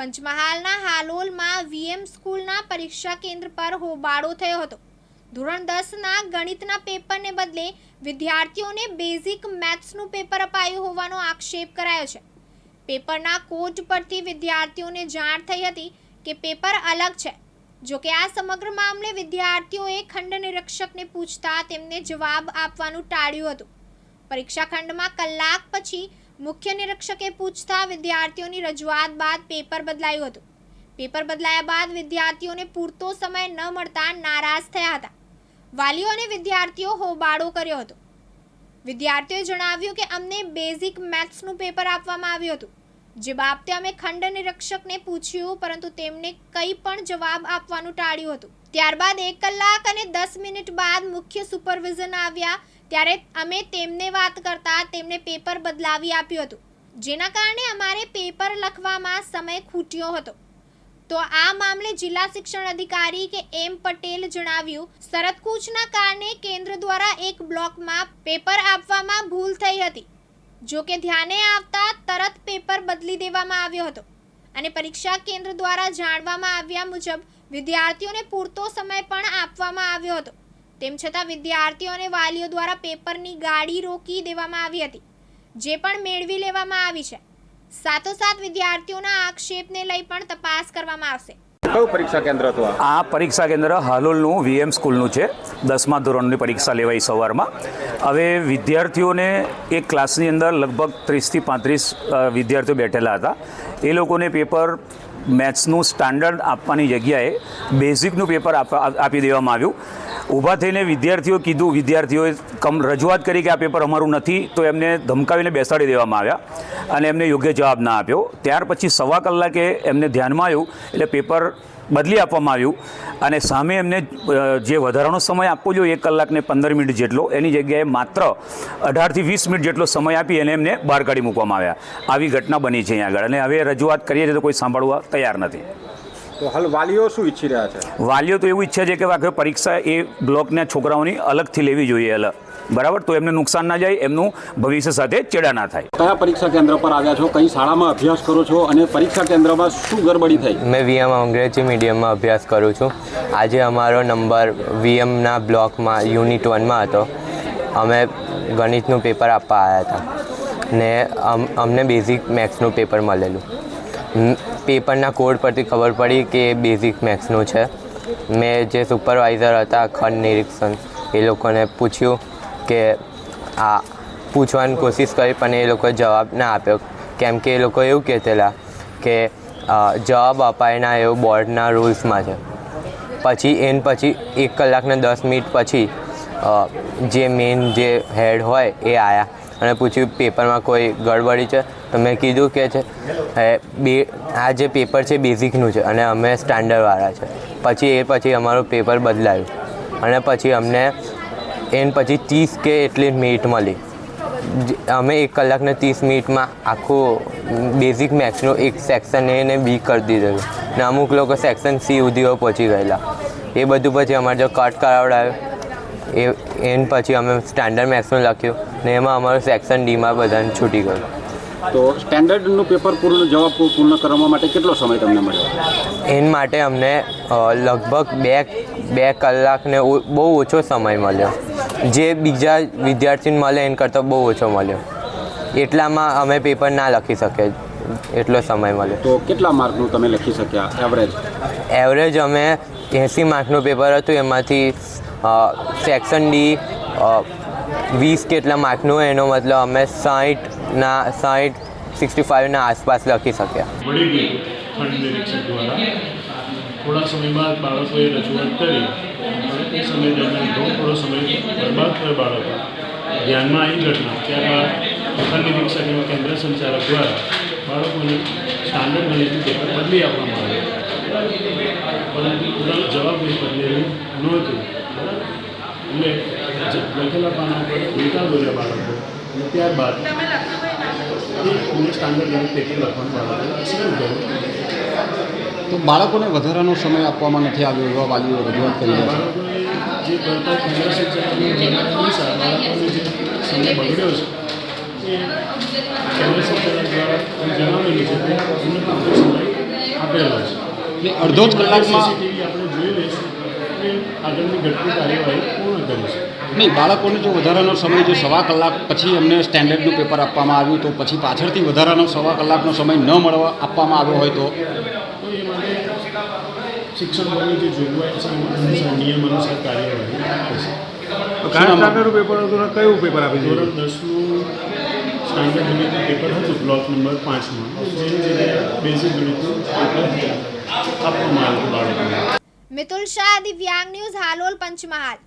પંચમહાલના હાલોલમાં વીએમ સ્કૂલના પરીક્ષા કેન્દ્ર પર હોબાળો થયો હતો. ધોરણ દસના ગણિતના પેપરને બદલે વિદ્યાર્થીઓને બેઝિક મેથ્સનું પેપર અપાયું હોવાનો આક્ષેપ કરાયો છે. પેપરના કોચ પરથી વિદ્યાર્થીઓને જાણ થઈ હતી કે પેપર અલગ છે. જો કે આ સમગ્ર મામલે વિદ્યાર્થીઓએ ખંડ નિરીક્ષકને પૂછતા તેમને જવાબ આપવાનું ટાળ્યું હતું. પરીક્ષા ખંડમાં કલાક પછી મુખ્ય નિરીક્ષકે પૂછતા વિદ્યાર્થીઓની રજૂઆત બાદ પેપર બદલાયું હતું. પેપર બદલાયા બાદ વિદ્યાર્થીઓને પૂરતો સમય ન મળતા નારાજ થયા હતા. વાલીઓ અને વિદ્યાર્થીઓ હોબાળો કર્યો હતો. વિદ્યાર્થીઓએ જણાવ્યું કે અમને બેઝિક મેથ્સનું પેપર આપવામાં આવ્યું હતું, જે બાબતે અમે ખંડ નિરીક્ષકને પૂછ્યું, પરંતુ તેમણે કંઈ પણ જવાબ આપવાનું ટાળ્યું હતું. ત્યારબાદ એક કલાક અને દસ મિનિટ બાદ મુખ્ય સુપરવિઝન આવ્યા ત્યારે અમે તેમને વાત કરતા તેમને પેપર બદલાવી આપ્યું હતું. જેના કારણે અમારે પેપર લખવામાં સમય ખૂટ્યો હતો. તો આ મામલે જિલ્લા શિક્ષણ અધિકારી કે એમ પટેલ જણાવ્યું શરત કૂચના કારણે કેન્દ્ર દ્વારા એક બ્લોકમાં પેપર આપવામાં ભૂલ થઈ હતી. જો કે ધ્યાને આવતા તરત પેપર બદલી દેવામાં આવ્યો હતો. અને પરીક્ષા કેન્દ્ર દ્વારા જાણવામાં આવ્યા મુજબ વિદ્યાર્થીઓને પૂરતો સમય પણ આપવામાં આવ્યો હતો. તેમ છતાં વિદ્યાર્થીઓ અને વાલીઓ દ્વારા પેપરની ગાડી રોકી દેવામાં આવી હતી જે પણ મેળવી લેવામાં આવી છે. સાથોસાથ વિદ્યાર્થીઓના આક્ષેપને લઈ પણ તપાસ કરવામાં આવશે. કયું પરીક્ષા કેન્દ્ર હતું આ? આ પરીક્ષા કેન્દ્ર હાલોલનું વીએમ સ્કૂલનું છે. દસમા ધોરણની પરીક્ષા લેવાઈ સવારમાં. હવે વિદ્યાર્થીઓને એક ક્લાસની અંદર લગભગ ત્રીસથી પાંત્રીસ વિદ્યાર્થીઓ બેઠેલા હતા. એ લોકોને પેપર મેથ્સનું સ્ટાન્ડર્ડ આપવાની જગ્યાએ બેઝિકનું પેપર આપવા આપી દેવામાં આવ્યું. ઊભા થઈને વિદ્યાર્થીઓ કીધું, વિદ્યાર્થીઓએ કમ રજૂઆત કરી કે આ પેપર અમારું નથી, તો એમને ધમકાવીને બેસાડી દેવામાં આવ્યા અને એમને યોગ્ય જવાબ ના આપ્યો. ત્યાર પછી સવા કલાકે એમને ધ્યાનમાં આવ્યું, એટલે પેપર બદલી આપવામાં આવ્યું અને સામે એમને જે વધારાનો સમય આપવો જોઈએ, એક કલાકને પંદર મિનિટ જેટલો, એની જગ્યાએ માત્ર અઢારથી વીસ મિનિટ જેટલો સમય આપી અને એમને બહાર કાઢી મૂકવામાં આવ્યા. આવી ઘટના બની છે અહીંયા આગળ અને હવે રજૂઆત કરીએ તો કોઈ સાંભળવા તૈયાર નથી. તો હાલ વાલીઓ શું ઈચ્છી રહ્યા છે? વાલીઓ તો એવું ઈચ્છે છે કે આખરે પરીક્ષા એ બ્લોકના છોકરાઓની અલગથી લેવી જોઈએ અલગ બરાબર? તો એમને નુકસાન ના જાય એમનું ભવિષ્ય સાથે ચેડા ના થાય. કયા પરીક્ષા કેન્દ્ર પર આવ્યા છો? કઈ શાળામાં અભ્યાસ કરો છો? અને પરીક્ષા કેન્દ્રમાં શું ગરબડી થઈ? મેં વીએમમાં અંગ્રેજી મીડિયમમાં અભ્યાસ કરું છું. આજે અમારો નંબર વીએમના બ્લોકમાં યુનિટ વનમાં હતો. અમે ગણિતનું પેપર આપવા આવ્યા હતા. ને અમ અમને બેઝિક મેથ્સનું પેપર મળેલું. પેપરના કોડ પરથી ખબર પડી કે બેઝિક મેથ્સનું છે. મેં જે સુપરવાઇઝર હતા, ખંડ નિરીક્ષણ, એ લોકોને પૂછ્યું કે આ પૂછવાની કોશિશ કરી, પણ એ લોકોએ જવાબ ના આપ્યો. કેમ કે એ લોકો એવું કહેતેલા કે જવાબ અપાય ના એવું બોર્ડના રૂલ્સમાં છે. પછી, એન પછી એક કલાકને દસ મિનિટ પછી જે મેઇન જે હેડ હોય એ આવ્યા અને પૂછ્યું, પેપરમાં કોઈ ગડબડી છે? તો મેં કીધું કે છે બે, આ જે પેપર છે બેઝિકનું છે અને અમે સ્ટાન્ડર્ડવાળા છે. પછી એ પછી અમારું પેપર બદલાયું. અને પછી અમને એન પછી ત્રીસ કે એટલી મિનિટ મળી. અમે એક કલાકને ત્રીસ મિનિટમાં આખું બેઝિક મેથ્સનું એક સેક્શન એને બી કરી દીધેલું ને અમુક લોકો સેક્શન સી સુધીઓ પહોંચી ગયેલા. એ બધું પછી અમારે જો કટ કરાવડાવ્યું એ એન પછી અમે સ્ટાન્ડર્ડ મેથ્સનું લખ્યું ને એમાં અમારું સેક્શન ડીમાં બધાને છૂટી ગયું. તો સ્ટેન્ડર્ડનું પેપર પૂર્ણ જવાબ પૂર્ણ કરવા માટે કેટલો સમય તમને મળ્યો? એન માટે અમને લગભગ બે બે કલાકને બહુ ઓછો સમય મળ્યો. જે બીજા વિદ્યાર્થીને મળે એન કરતાં બહુ ઓછો મળ્યો. એટલામાં અમે પેપર ના લખી શકીએ એટલો સમય મળ્યો. તો કેટલા માર્કનું તમે લખી શક્યા એવરેજ એવરેજ અમે એંસી માર્કનું પેપર હતું એમાંથી સેક્શન ડી વીસ કેટલા માર્કનું એનો મતલબ અમે સાઠના સાઠ સિક્સટી ફાઇવના આસપાસ લખી શક્યા. થોડા સમયમાં બાળકોએ રજૂઆત કરી એ સમય દરમિયાન ઘણો થોડો સમય બરબાદ થયો બાળકો. ધ્યાનમાં આવી ઘટના. ત્યારબાદ પ્રથમ નિરીક્ષક કેન્દ્ર સંચાલક દ્વારા બાળકોને સ્ટાન્ડર્ડ ગણિતનું પેપર બદલી આપવામાં આવ્યું પરંતુ પૂરા જવાબ એ બદલેલું નહોતું. એટલે લખેલા પાના પર ઉલટા બોલ્યા બાળકો અને ત્યારબાદ સ્ટાન્ડર્ડ ગણિત પેપર લખવાનું બાળકો શરૂ કર્યું તો બાળકોને વધારાનો સમય આપવામાં નથી આવ્યો એવા વાલીઓ રજૂઆત કરી રહ્યા બાળકોએ જે કરતા કેન્દ્ર સંચાલકનું જણાવ્યા અનુસાર બાળકોને જે સમય બગડ્યો છે એ કેન્દ્ર સંચાલક દ્વારા જણાવેલું છે સમય આપેલો છે. એટલે અડધો જ કલાકમાં આપણે જોઈ લઈશું. આગળની ઘટતી કાર્યવાહી પૂર્ણ કરીશું. નહીં બાળકોને જો વધારાનો સમય જો સવા કલાક પછી અમને સ્ટેન્ડર્ડનું પેપર આપવામાં આવ્યું તો પછી પાછળથી વધારાનો સવા કલાકનો સમય ન મળવા આપવામાં આવ્યો હોય તો? શિક્ષણ બોર્ડની જે જોગવાઈ છે નિયમ અનુસાર કાર્યવાહી કયું પેપર આપી ધોરણ દસનું સ્ટાન્ડર્ડ ગણિતનું પેપર હતું બ્લોક નંબર પાંચમાં. જે જગ્યાએ બેઝિક ગણિતનું પેપર આપવામાં આવ્યું બાળકોને. મિતુલ શાહ, દિવ્યાંગ ન્યૂઝ, હાલોલ, પંચમહાલ.